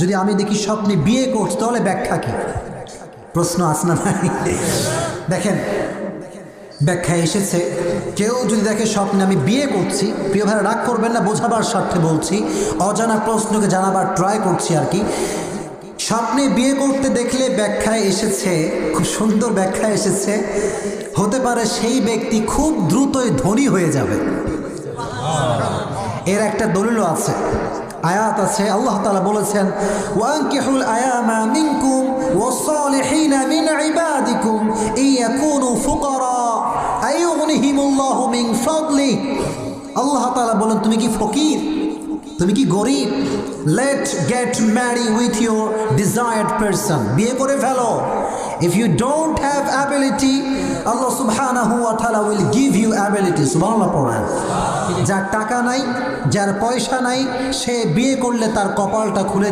যদি আমি দেখি স্বপ্নে বিয়ে করছি, তাহলে ব্যাখ্যা কি? প্রশ্ন আসনা নাই? দেখেন, ব্যাখ্যা এসেছে, কেউ যদি দেখে স্বপ্নে আমি বিয়ে করছি, প্রিয় ভাইরা, রাগ করবেন না, বোঝাবার স্বার্থে বলছি, অজানা প্রশ্নকে জানাবার ট্রাই করছি আর কি। স্বপ্নে বিয়ে করতে দেখলে ব্যাখ্যায় এসেছে, খুব সুন্দর ব্যাখ্যা এসেছে, হতে পারে সেই ব্যক্তি খুব দ্রুতই ধনী হয়ে যাবে। এর একটা দলিলও আছে। আয়াত আছে, আল্লাহ তাআলা বলেছেন, ওয়ানকিহুল আয়ামা মিনকুম ওয়াসসালিহিনা মিন ইবাদিকুম ইয়াকুনু ফুকারা। আইয়ুগনিহিমুল্লাহু মিন ফাদলি। আল্লাহ তাআলা বলেন, তুমি কি ফকির? তুমি কি গরিব? Let get marry with your desired person বিয়ে করে ফেলো। If you don't have ability আল্লাহ সুবহানাহু ওয়া তাআলা উইল গিভ ইউ অ্যাবিলিটি সুবহানাল্লাহ পড়েন। যার টাকা নাই, যার পয়সা নাই, সে বিয়ে করলে তার কপালটা খুলে